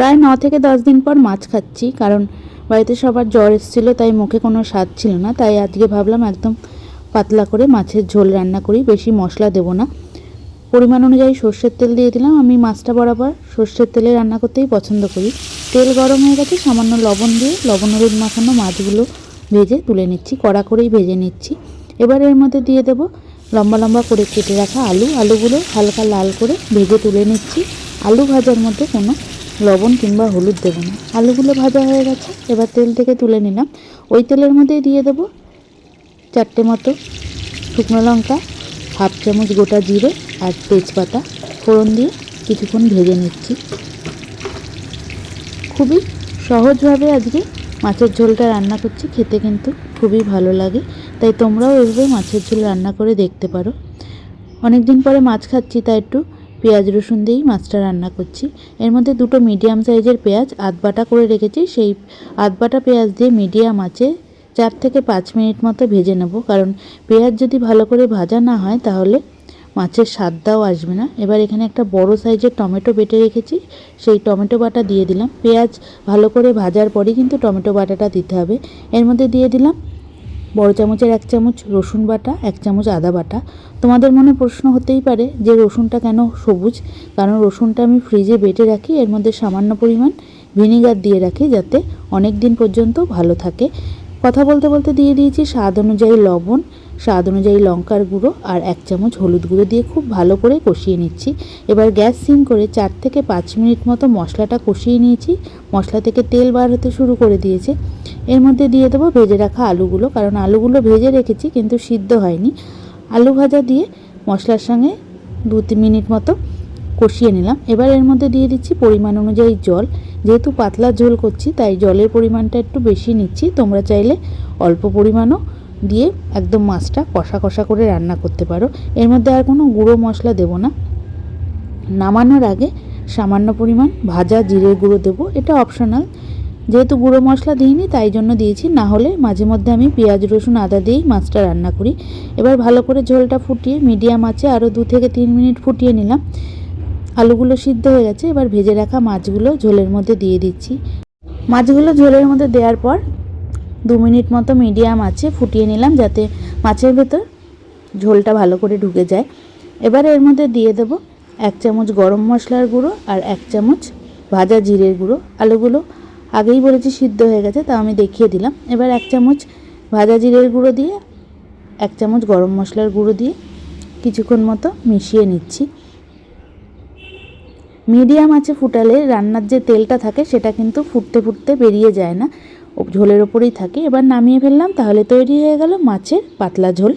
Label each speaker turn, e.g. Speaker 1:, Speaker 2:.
Speaker 1: প্রায় ন থেকে দশ দিন পর মাছ খাচ্ছি, কারণ বাড়িতে সবার জ্বর এসেছিল, তাই মুখে কোনো স্বাদ ছিল না। তাই আজকে ভাবলাম একদম পাতলা করে মাছের ঝোল রান্না করি, বেশি মশলা দেবো না। পরিমাণ অনুযায়ী সর্ষের তেল দিয়ে দিলাম। আমি মাছটা বরাবর সর্ষের তেলে রান্না করতেই পছন্দ করি। তেল গরম হয়ে গেছে, সামান্য লবণ দিয়ে লবণ, হলুদ মাখানো মাছগুলো ভেজে তুলে নিচ্ছি, কড়া করেই ভেজে নিচ্ছি। এবার এর মধ্যে দিয়ে দেবো লম্বা লম্বা করে কেটে রাখা আলু। আলুগুলো হালকা লাল করে ভেজে তুলে নিচ্ছি। আলু ভাজার মধ্যে কোনো লবণ কিংবা হলুদ দেবো না। আলুগুলো ভাজা হয়ে গেছে, এবার তেল থেকে তুলে নিলাম। ওই তেলের মধ্যেই দিয়ে দেবো চারটে মতো শুকনো লঙ্কা, হাফ চামচ গোটা জিরে আর তেজপাতা। ফোড়ন দিয়ে কিছুক্ষণ ভেজে নিচ্ছি। খুবই সহজভাবে আজকে মাছের ঝোলটা রান্না করছি, খেতে কিন্তু খুবই ভালো লাগে। তাই তোমরাও এভাবে মাছের ঝোল রান্না করে দেখতে পারো। অনেক দিন পরে মাছ খাচ্ছি, তাই একটু পেঁয়াজ রসুন দিয়েই মাছটা রান্না করছি। এর মধ্যে দুটো মিডিয়াম সাইজের পেঁয়াজ আধবাটা করে রেখেছি। সেই আধবাটা পেঁয়াজ দিয়ে মিডিয়াম আছে, চার থেকে পাঁচ মিনিট মতো ভেজে নেব। কারণ পেঁয়াজ যদি ভালো করে ভাজা না হয়, তাহলে মাছের স্বাদটাও আসবে না। এবার এখানে একটা বড় সাইজের টমেটো বেটে রেখেছি। সেই টমেটো বাটা দিয়ে দিলাম। পেঁয়াজ ভালো করে ভাজার পরেই কিন্তু টমেটো বাটাটা দিতে হবে। এর মধ্যে দিয়ে দিলাম বড় চামচের এক চামচ রসুন বাটা, এক চামচ আদা বাটা। তোমাদের মনে প্রশ্ন হতেই পারে যে রসুনটা কেন সবুজ? কারণ রসুনটা আমি ফ্রিজে বেটে রাখি, এর মধ্যে সামান্য পরিমাণ ভিনিগার দিয়ে রাখি যাতে অনেক দিন পর্যন্ত ভালো থাকে। কথা বলতে বলতে দিয়ে দিয়েছি স্বাদ অনুযায়ী লবণ, স্বাদ অনুযায়ী লঙ্কার গুঁড়ো আর এক চামচ হলুদ গুঁড়ো দিয়ে খুব ভালো করে কষিয়ে নিচ্ছি। এবার গ্যাস সিম করে চার থেকে পাঁচ মিনিট মতো মশলাটা কষিয়ে নিয়েছি। মশলা থেকে তেল বার হতে শুরু করে দিয়েছে। এর মধ্যে দিয়ে দেবো ভেজে রাখা আলুগুলো, কারণ আলুগুলো ভেজে রেখেছি কিন্তু সিদ্ধ হয়নি। আলু ভাজা দিয়ে মশলার সঙ্গে দু তিন মিনিট মতো কষিয়ে নিলাম। এবার এর মধ্যে দিয়ে দিচ্ছি পরিমাণ অনুযায়ী জল। যেহেতু পাতলা ঝোল করছি, তাই জলের পরিমাণটা একটু বেশি নিচ্ছি। তোমরা চাইলে অল্প পরিমাণও দিয়ে একদম মাছটা কষা কষা করে রান্না করতে পারো। এর মধ্যে আর কোনো গুঁড়ো মশলা দেবো না। নামানোর আগে সামান্য পরিমাণ ভাজা জিরের গুঁড়ো দেবো। এটা অপশনাল যেহেতু গুঁড়ো মশলা দিইনি, তাই জন্য দিয়েছি। না হলে মাঝে মধ্যে আমি পেঁয়াজ, রসুন, আদা দিয়েই মাছটা রান্না করি। এবার ভালো করে ঝোলটা ফুটিয়ে মিডিয়াম আছে, আরও দু থেকে তিন মিনিট ফুটিয়ে নিলাম। আলুগুলো সিদ্ধ হয়ে গেছে, এবার ভেজে রাখা মাছগুলো ঝোলের মধ্যে দিয়ে দিচ্ছি। মাছগুলো ঝোলের মধ্যে দেওয়ার পর দু মিনিট মতো মিডিয়াম আছে ফুটিয়ে নিলাম যাতে মাছের ভেতর ঝোলটা ভালো করে ঢুকে যায়। এবার এর মধ্যে দিয়ে দেবো এক চামচ গরম মশলার গুঁড়ো আর এক চামচ ভাজা জিরের গুঁড়ো। আলুগুলো আগেই বলেছি সিদ্ধ হয়ে গেছে তা আমি দেখিয়ে দিলাম। এবার এক চামচ ভাজা জিরের গুঁড়ো দিয়ে, এক চামচ গরম মশলার গুঁড়ো দিয়ে কিছুক্ষণ মতো মিশিয়ে নিচ্ছি। মিডিয়াম আছে ফুটালে রান্নার যে তেলটা থাকে সেটা কিন্তু ফুটতে ফুটতে বেরিয়ে যায় না। ঝোলের ওপরেই থাকে। এবার নামিয়ে ফেললাম, তাহলে তৈরি হয়ে গেল মাছের পাতলা ঝোল।